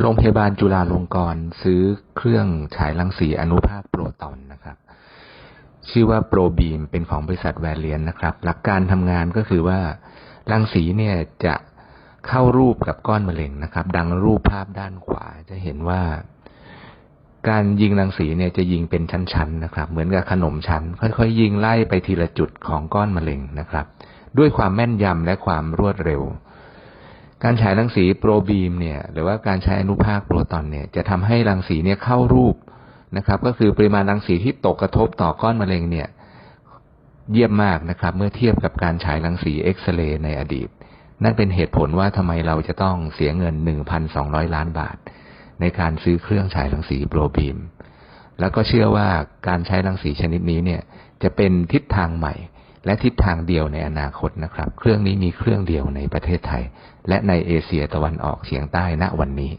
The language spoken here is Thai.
โรงพยาบาลจุฬาลงกรณ์ซื้อเครื่องฉายรังสีอนุภาคโปรตอนนะครับ ชื่อว่าโปรบีมเป็นของบริษัทแวรเลียนนะครับ หลักการทำงานก็คือว่ารังสีเนี่ยจะเข้ารูปกับก้อนมะเร็งนะครับ ดังรูปภาพด้านขวาจะเห็นว่า การยิงรังสีเนี่ยจะยิงเป็นชั้นๆนะครับ เหมือนกับขนมชั้น ค่อยๆ ยิงไล่ไปทีละจุดของก้อนมะเร็งนะครับ ด้วยความแม่นยำและความรวดเร็ว การฉายรังสีโปรบีมเนี่ยหรือว่าการใช้อนุภาคโปรตอนเนี่ยจะทำให้รังสีเนี่ยเข้ารูปนะครับ ก็คือปริมาณรังสีที่ตกกระทบต่อก้อนมะเร็งเนี่ยเยี่ยมมากนะครับ เมื่อเทียบกับการฉายรังสีเอ็กซเรย์ในอดีต นั่นเป็นเหตุผลว่าทำไมเราจะต้องเสียเงิน 1,200 ล้านบาท ในการซื้อเครื่องฉายรังสีโปรบีมแล้วก็เชื่อว่าการใช้รังสีชนิดนี้เนี่ยจะเป็นทิศทางใหม่ และทิศทางเดียวในอนาคตนะครับ เครื่องนี้มีเครื่องเดียวในประเทศไทย และในเอเชียตะวันออกเฉียงใต้ณวันนี้